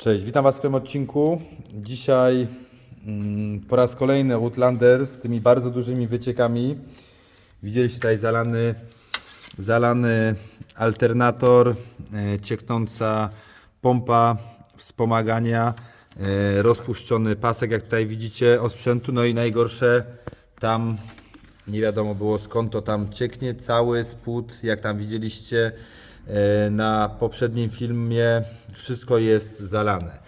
Cześć, witam Was w tym odcinku. Dzisiaj mm, po raz kolejny Outlander z tymi bardzo dużymi wyciekami. Widzieliście tutaj zalany, zalany alternator, e, cieknąca pompa wspomagania, e, rozpuszczony pasek, jak tutaj widzicie, od sprzętu. No i najgorsze, tam nie wiadomo było skąd to tam cieknie, cały spód, jak tam widzieliście na poprzednim filmie, wszystko jest zalane.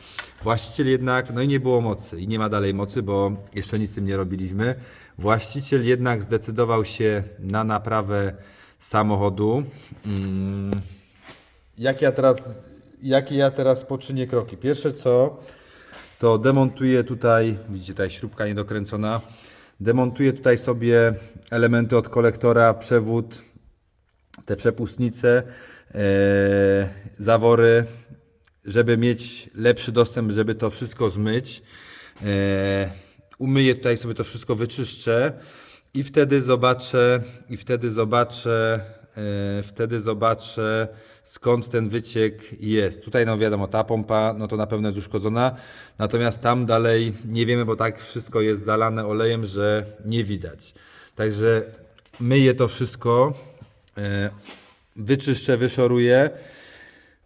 Właściciel jednak, no i nie było mocy i nie ma dalej mocy, bo jeszcze nic z tym nie robiliśmy. Właściciel jednak zdecydował się na naprawę samochodu. Mm, jakie ja teraz, jakie ja teraz poczynię kroki? Pierwsze co, to demontuję tutaj, widzicie tutaj śrubka niedokręcona, demontuję tutaj sobie elementy od kolektora, przewód, te przepustnice, e, zawory, żeby mieć lepszy dostęp, żeby to wszystko zmyć. E, umyję tutaj sobie to wszystko, wyczyszczę i wtedy zobaczę, i wtedy zobaczę, e, wtedy zobaczę skąd ten wyciek jest. Tutaj no wiadomo, ta pompa no to na pewno jest uszkodzona, natomiast tam dalej nie wiemy, bo tak wszystko jest zalane olejem, że nie widać. Także myję to wszystko, e, wyczyszczę, wyszoruję.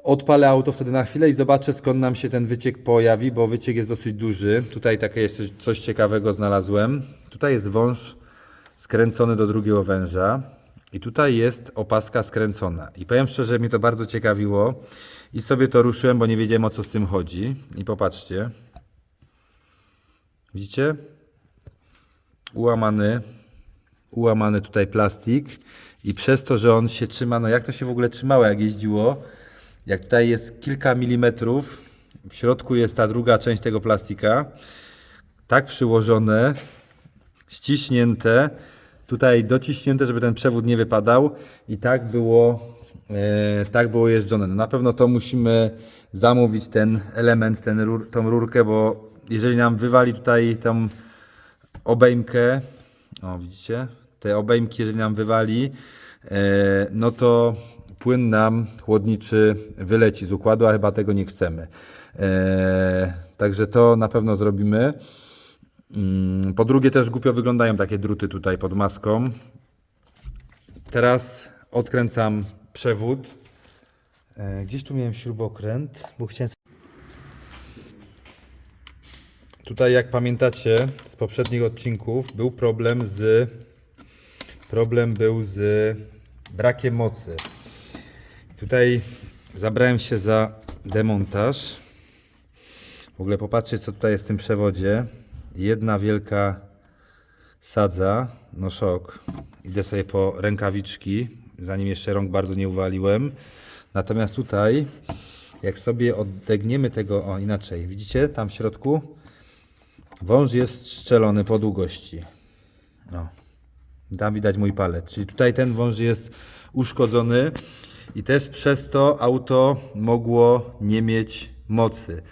Odpalę auto wtedy na chwilę i zobaczę skąd nam się ten wyciek pojawi, bo wyciek jest dosyć duży. Tutaj takie jest coś- ciekawego znalazłem. Tutaj jest wąż skręcony do drugiego węża i tutaj jest opaska skręcona. I powiem szczerze, mnie to bardzo ciekawiło i sobie to ruszyłem, bo nie wiedziałem o co z tym chodzi. I popatrzcie. Widzicie? Ułamany, ułamany tutaj plastik i przez to, że on się trzyma, no jak to się w ogóle trzymało, jak jeździło, jak tutaj jest kilka milimetrów, w środku jest ta druga część tego plastika, tak przyłożone, ściśnięte, tutaj dociśnięte, żeby ten przewód nie wypadał i tak było, e, tak było jeżdżone. No na pewno to musimy zamówić ten element, ten rur, tą rurkę, bo jeżeli nam wywali tutaj tą obejmkę, o widzicie, te obejmki, jeżeli nam wywali, e, no to płyn nam chłodniczy wyleci z układu, a chyba tego nie chcemy. E, także to na pewno zrobimy. Mm, Po drugie też głupio wyglądają takie druty tutaj pod maską. Teraz odkręcam przewód. E, Gdzieś tu miałem śrubokręt, bo chciałem Tutaj, jak pamiętacie z poprzednich odcinków, był problem z problem był z brakiem mocy. Tutaj zabrałem się za demontaż. W ogóle popatrzcie, co tutaj jest w tym przewodzie. Jedna wielka sadza, no szok. Idę sobie po rękawiczki, zanim jeszcze rąk bardzo nie uwaliłem. Natomiast tutaj, jak sobie oddegniemy tego, o inaczej, widzicie tam w środku? Wąż jest szczelony po długości. No. Tam widać mój palet. Czyli tutaj ten wąż jest uszkodzony i też przez to auto mogło nie mieć mocy.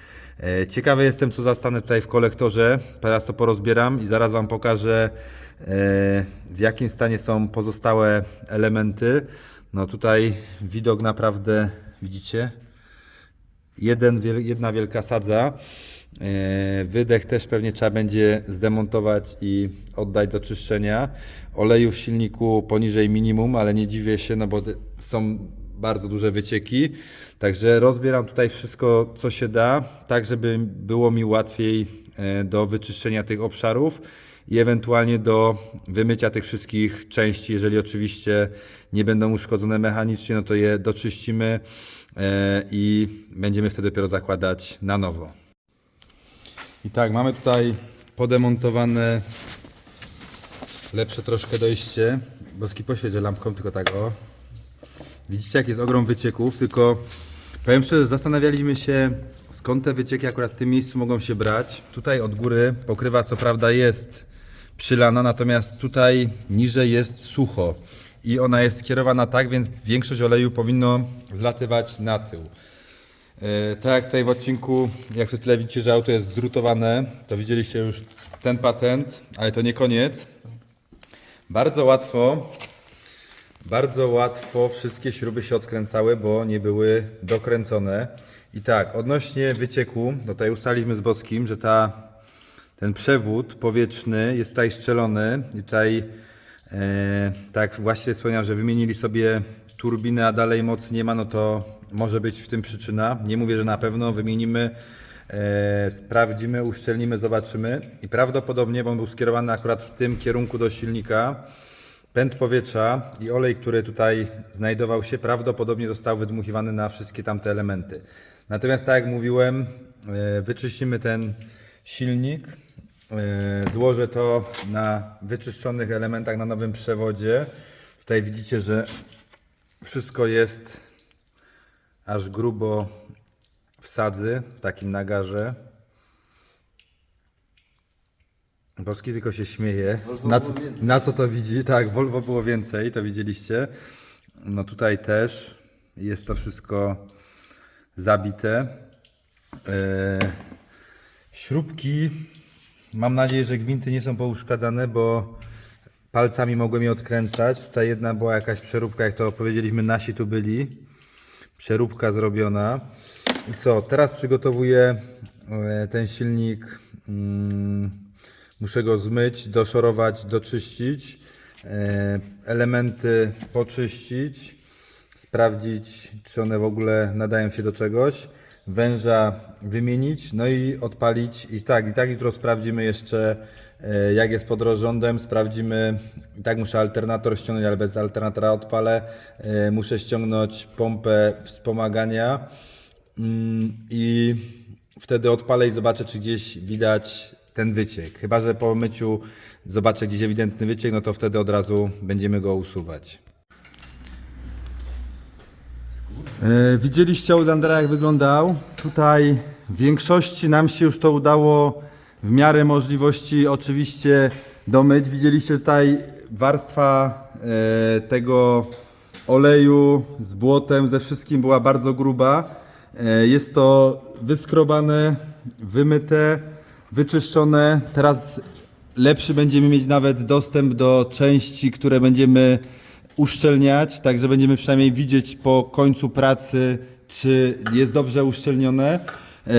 E, Ciekawy jestem, co zastanę tutaj w kolektorze. Teraz to porozbieram i zaraz Wam pokażę, e, w jakim stanie są pozostałe elementy. No tutaj widok naprawdę, widzicie, jeden, jedna wielka sadza. E, Wydech też pewnie trzeba będzie zdemontować i oddać do czyszczenia. Oleju w silniku poniżej minimum, ale nie dziwię się, no bo są bardzo duże wycieki. Także rozbieram tutaj wszystko, co się da, tak żeby było mi łatwiej e, do wyczyszczenia tych obszarów i ewentualnie do wymycia tych wszystkich części, jeżeli oczywiście nie będą uszkodzone mechanicznie, no to je doczyścimy e, i będziemy wtedy dopiero zakładać na nowo. I tak, mamy tutaj podemontowane lepsze troszkę dojście. Boski poświecę lampką, tylko tak o. Widzicie jak jest ogrom wycieków, tylko powiem szczerze, zastanawialiśmy się skąd te wycieki akurat w tym miejscu mogą się brać. Tutaj od góry pokrywa co prawda jest przylana, natomiast tutaj niżej jest sucho. I ona jest skierowana tak, więc większość oleju powinno zlatywać na tył. E, Tak jak tutaj w odcinku, jak w tyle widzicie, że auto jest zdrutowane, to widzieliście już ten patent, ale to nie koniec. Bardzo łatwo, bardzo łatwo wszystkie śruby się odkręcały, bo nie były dokręcone. I tak, odnośnie wycieku, no tutaj ustaliliśmy z Boskim, że ta, ten przewód powietrzny jest tutaj szczelony i tutaj e, tak właśnie wspomniałem, że wymienili sobie turbinę, a dalej mocy nie ma, no to może być w tym przyczyna. Nie mówię, że na pewno wymienimy, e, sprawdzimy, uszczelnimy, zobaczymy i prawdopodobnie, bo on był skierowany akurat w tym kierunku do silnika, Pęd powietrza i olej, który tutaj znajdował się, prawdopodobnie został wydmuchiwany na wszystkie tamte elementy. Natomiast tak jak mówiłem, e, wyczyścimy ten silnik, e, złożę to na wyczyszczonych elementach na nowym przewodzie. Tutaj widzicie, że wszystko jest aż grubo w sadzy, w takim nagarze. Boski tylko się śmieje. Na co, na co to widzi? Tak, Volvo było więcej, to widzieliście. No tutaj też jest to wszystko zabite. E, śrubki, mam nadzieję, że gwinty nie są pouszkadzane, bo palcami mogłem je odkręcać. Tutaj jedna była jakaś przeróbka, jak to powiedzieliśmy, nasi tu byli. Przeróbka zrobiona. I co, teraz przygotowuję e, ten silnik. Mm, muszę go zmyć, doszorować, doczyścić. e, Elementy poczyścić. Sprawdzić, czy one w ogóle nadają się do czegoś. Węża wymienić, no i odpalić. I tak, i tak jutro sprawdzimy jeszcze, e, jak jest pod rozrządem. Sprawdzimy, i tak muszę alternator ściągnąć, ale bez alternatora odpalę. E, Muszę ściągnąć pompę wspomagania. Mm, I wtedy odpalę i zobaczę, czy gdzieś widać ten wyciek. Chyba, że po myciu zobaczę gdzieś ewidentny wyciek, no to wtedy od razu będziemy go usuwać. E, Widzieliście od Andrea jak wyglądał. Tutaj w większości nam się już to udało w miarę możliwości oczywiście domyć. Widzieliście tutaj warstwa e, tego oleju z błotem, ze wszystkim była bardzo gruba. E, Jest to wyskrobane, wymyte, wyczyszczone. Teraz lepszy będziemy mieć nawet dostęp do części, które będziemy uszczelniać, także będziemy przynajmniej widzieć po końcu pracy, czy jest dobrze uszczelnione. E,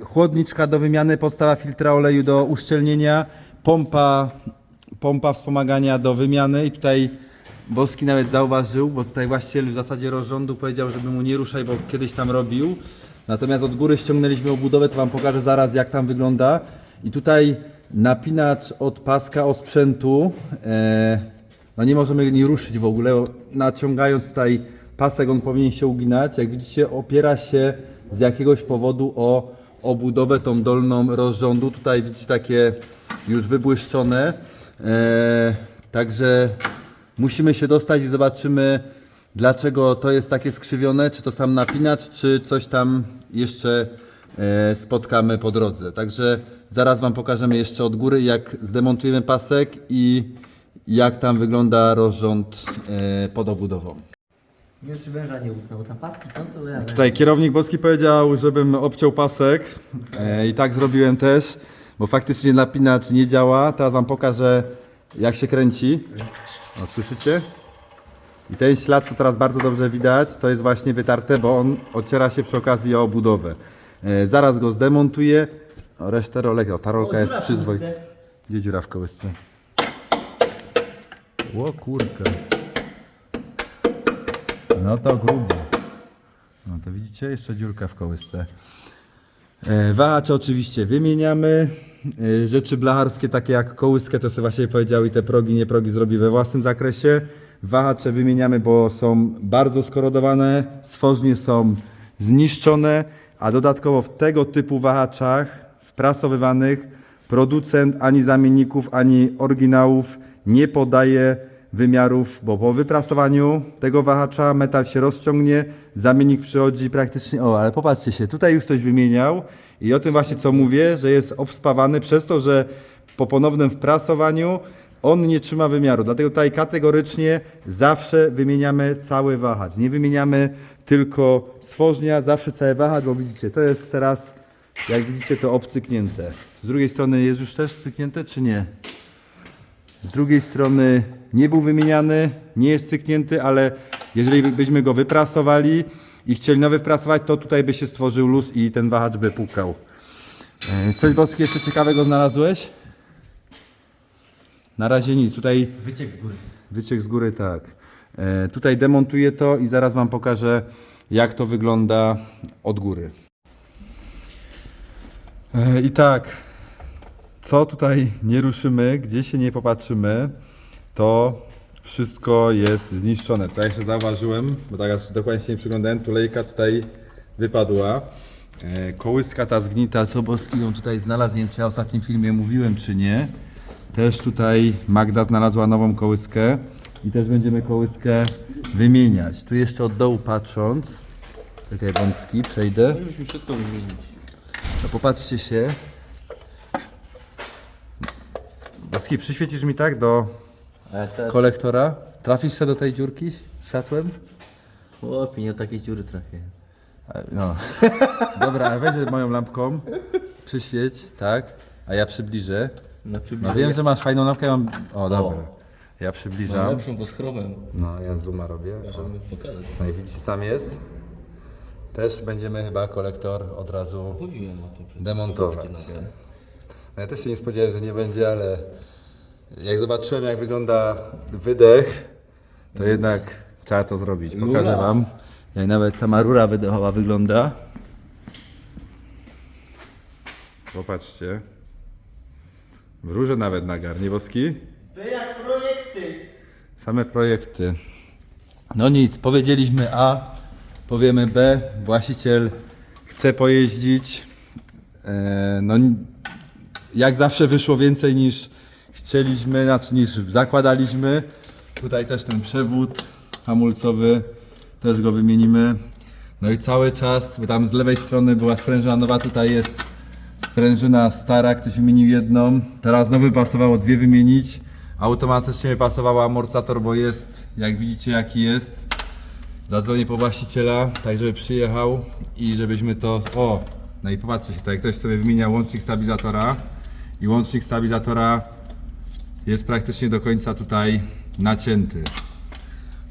chłodniczka do wymiany, podstawa filtra oleju do uszczelnienia, pompa, pompa wspomagania do wymiany i tutaj Boski nawet zauważył, bo tutaj właściciel w zasadzie rozrządu powiedział, żeby mu nie ruszaj, bo kiedyś tam robił. Natomiast od góry ściągnęliśmy obudowę, to Wam pokażę zaraz jak tam wygląda. I tutaj napinacz od paska osprzętu. E, no nie możemy nie ruszyć w ogóle. Naciągając tutaj pasek, on powinien się uginać. Jak widzicie, opiera się z jakiegoś powodu o obudowę tą dolną rozrządu. Tutaj widzicie takie już wybłyszczone. E, także musimy się dostać i zobaczymy, dlaczego to jest takie skrzywione. Czy to sam napinacz, czy coś tam jeszcze e, spotkamy po drodze. Także zaraz Wam pokażemy jeszcze od góry, jak zdemontujemy pasek i jak tam wygląda rozrząd e, pod obudową. Nie wiem, czy węża nie utnął, bo tam paski tam były, ale... Tutaj kierownik Boski powiedział, żebym obciął pasek e, i tak zrobiłem też, bo faktycznie napinacz nie działa. Teraz Wam pokażę jak się kręci. O, słyszycie? I ten ślad, co teraz bardzo dobrze widać, to jest właśnie wytarte, bo on ociera się przy okazji o obudowę. E, zaraz go zdemontuję. O, resztę rolek, o, ta rolka O, jest przyzwoita. Gdzie dziura w kołysce? Ło kurka. No to grubo. No to widzicie, jeszcze dziurka w kołysce. E, Wahacze oczywiście wymieniamy. E, Rzeczy blacharskie takie jak kołyskę, to sobie właśnie powiedział i te progi, nie progi zrobi we własnym zakresie. Wahacze wymieniamy, bo są bardzo skorodowane, stworznie są zniszczone, a dodatkowo w tego typu wahaczach wprasowywanych producent ani zamienników, ani oryginałów nie podaje wymiarów, bo po wyprasowaniu tego wahacza metal się rozciągnie, zamiennik przychodzi praktycznie, o ale popatrzcie się, tutaj już ktoś wymieniał i o tym właśnie co mówię, że jest obspawany przez to, że po ponownym wprasowaniu on nie trzyma wymiaru, dlatego tutaj kategorycznie zawsze wymieniamy cały wahacz, nie wymieniamy tylko stworznia, zawsze cały wahacz, bo widzicie, to jest teraz, jak widzicie, to obcyknięte. Z drugiej strony jest już też cyknięte, czy nie? Z drugiej strony nie był wymieniany, nie jest cyknięty, ale jeżeli by- byśmy go wyprasowali i chcieli nowy wprasować, to tutaj by się stworzył luz i ten wahacz by pukał. E, Coś Boski jeszcze ciekawego znalazłeś? Na razie nic. Tutaj Wyciek z góry. Wyciek z góry, tak. E, tutaj demontuję to i zaraz Wam pokażę, jak to wygląda od góry. E, I tak, co tutaj nie ruszymy, gdzie się nie popatrzymy, to wszystko jest zniszczone. Tutaj jeszcze zauważyłem, bo tak aż dokładnie się nie przyglądałem, tulejka tutaj wypadła. E, kołyska ta zgnita, co Boski ją tutaj znalazł, nie wiem czy ja w ostatnim filmie mówiłem czy nie. Też tutaj Magda znalazła nową kołyskę i też będziemy kołyskę wymieniać. Tu jeszcze od dołu patrząc, czekaj wąski, przejdę. Musimy wszystko wymienić. No popatrzcie się. Boski, przyświecisz mi tak do kolektora? Trafisz się do tej dziurki światłem? Chłopie, nie o takiej dziury trafię. No. Dobra, ale weź moją lampką, przyświeć, tak, a ja przybliżę. No No wiem, że masz fajną lampkę, ja mam... O, dobra. Ja Mam przybliżam. lepszą, bo z chromem. No, ja zooma robię. Możemy pokazać. No i widzicie, sam jest. Też będziemy chyba kolektor od razu Mówiłem o tym demontować. No ja też się nie spodziewałem, że nie będzie, ale jak zobaczyłem jak wygląda wydech, to jednak trzeba to zrobić. Pokażę Rura. wam, jak nawet sama rura wydechowa wygląda. Popatrzcie. W rurze nawet nagar, nie boski? To jak projekty! Same projekty. No nic, powiedzieliśmy A, powiemy B. Właściciel chce pojeździć. E, no, jak zawsze wyszło więcej niż chcieliśmy, znaczy niż zakładaliśmy. Tutaj też ten przewód hamulcowy, też go wymienimy. No i cały czas, bo tam z lewej strony była sprężyna nowa, tutaj jest sprężyna stara, ktoś wymienił jedną. Teraz znowu pasowało dwie wymienić. Automatycznie pasował amortyzator, bo jest, jak widzicie jaki jest. Zadzwonię po właściciela, tak żeby przyjechał i żebyśmy to... O! No i popatrzcie tutaj ktoś sobie wymienia łącznik stabilizatora i łącznik stabilizatora jest praktycznie do końca tutaj nacięty.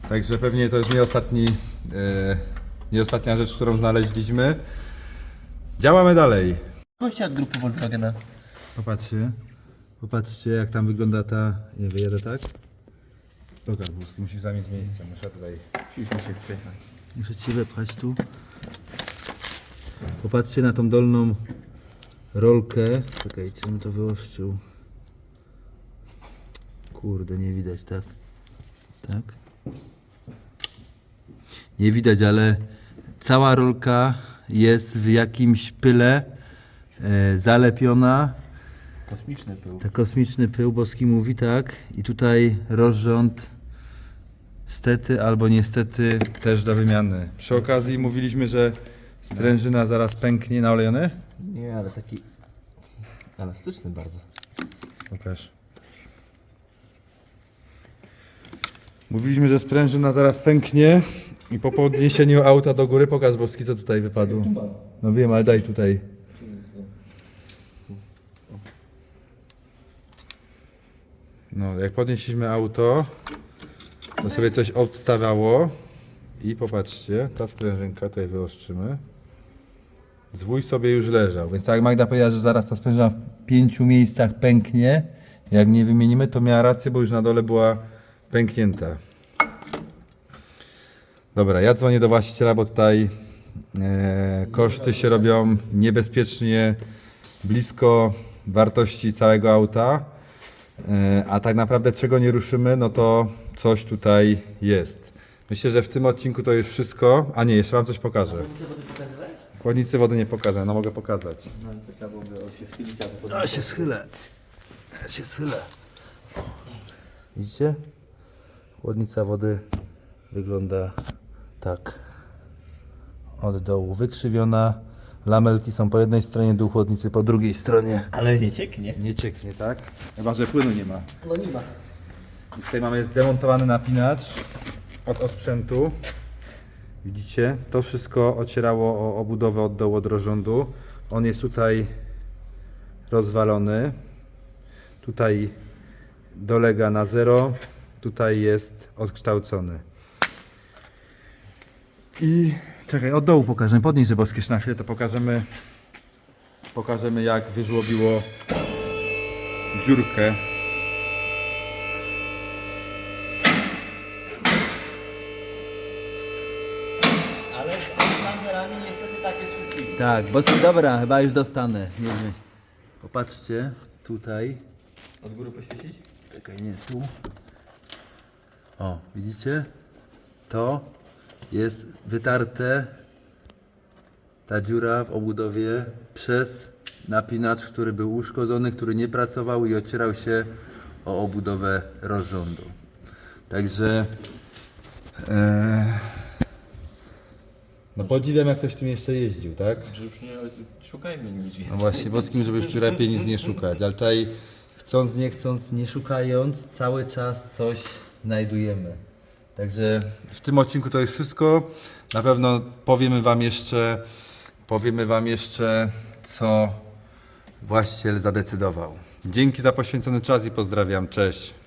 Także pewnie to już nie ostatni, e, nie ostatnia rzecz, którą znaleźliśmy. Działamy dalej. Gościa od grupy Volkswagena. Popatrzcie, popatrzcie jak tam wygląda ta... Nie wyjadę tak? Bus, musisz zamieć miejsce, muszę tutaj... Musieliśmy się wpychać. Muszę ci wepchać tu. Popatrzcie na tą dolną rolkę. Czekajcie, bym to wyoszczył. Kurde, nie widać, tak? Tak? Nie widać, ale cała rolka jest w jakimś pyle e, zalepiona. Kosmiczny był. To kosmiczny pył, boski mówi tak. I tutaj rozrząd stety albo niestety też do wymiany. Przy okazji mówiliśmy, że sprężyna zaraz pęknie na olejony. Nie, ale taki... Elastyczny bardzo. Pokaż. Mówiliśmy, że sprężyna zaraz pęknie i po podniesieniu auta do góry pokaż boski co tutaj wypadło. No wiem, ale daj tutaj. No, jak podnieśliśmy auto, to sobie coś odstawiało i popatrzcie, ta sprężynka tutaj wyostrzymy. Zwój sobie już leżał, więc tak jak Magda powiedziała, że zaraz ta sprężyna w pięciu miejscach pęknie, jak nie wymienimy, to miała rację, bo już na dole była pęknięta. Dobra, ja dzwonię do właściciela, bo tutaj e, koszty się robią niebezpiecznie blisko wartości całego auta. E, a tak naprawdę czego nie ruszymy, no to coś tutaj jest. Myślę, że w tym odcinku to już wszystko. A nie, jeszcze wam coś pokażę. Chłodnicy wody nie pokażę, no mogę pokazać. No to trzeba byłoby się schylić. Ja się schylę. Ja się schylę. Widzicie? Chłodnica wody wygląda tak. Od dołu wykrzywiona. Lamelki są po jednej stronie, dół chłodnicy po drugiej stronie. Ale nie cieknie. Nie cieknie, tak? Chyba, że płynu nie ma. No nie ma. I tutaj mamy zdemontowany napinacz od osprzętu. Widzicie? To wszystko ocierało o obudowę od dołu od rozrządu. On jest tutaj rozwalony. Tutaj dolega na zero, tutaj jest odkształcony. I czekaj, od dołu pokażemy, podnieś Boskie na chwilę, to pokażemy, pokażemy jak wyżłobiło dziurkę. Ale z Outlanderami niestety tak jest wszystkimi. Tak, bo dobra, chyba już dostanę. Nie wiem. Popatrzcie, tutaj. Od góry poświecić? Czekaj, nie, tu. O, widzicie? To jest wytarte ta dziura w obudowie przez napinacz, który był uszkodzony, który nie pracował i ocierał się o obudowę rozrządu. Także e, No podziwiam jak ktoś tym jeszcze jeździł, tak? Że już nie szukajmy nic więcej. No właśnie, Boskim, żeby już lepiej nic nie szukać, ale tutaj chcąc, nie chcąc, nie szukając, cały czas coś znajdujemy. Także w tym odcinku to jest wszystko. Na pewno powiemy Wam jeszcze, powiemy Wam jeszcze, co właściciel zadecydował. Dzięki za poświęcony czas i pozdrawiam. Cześć.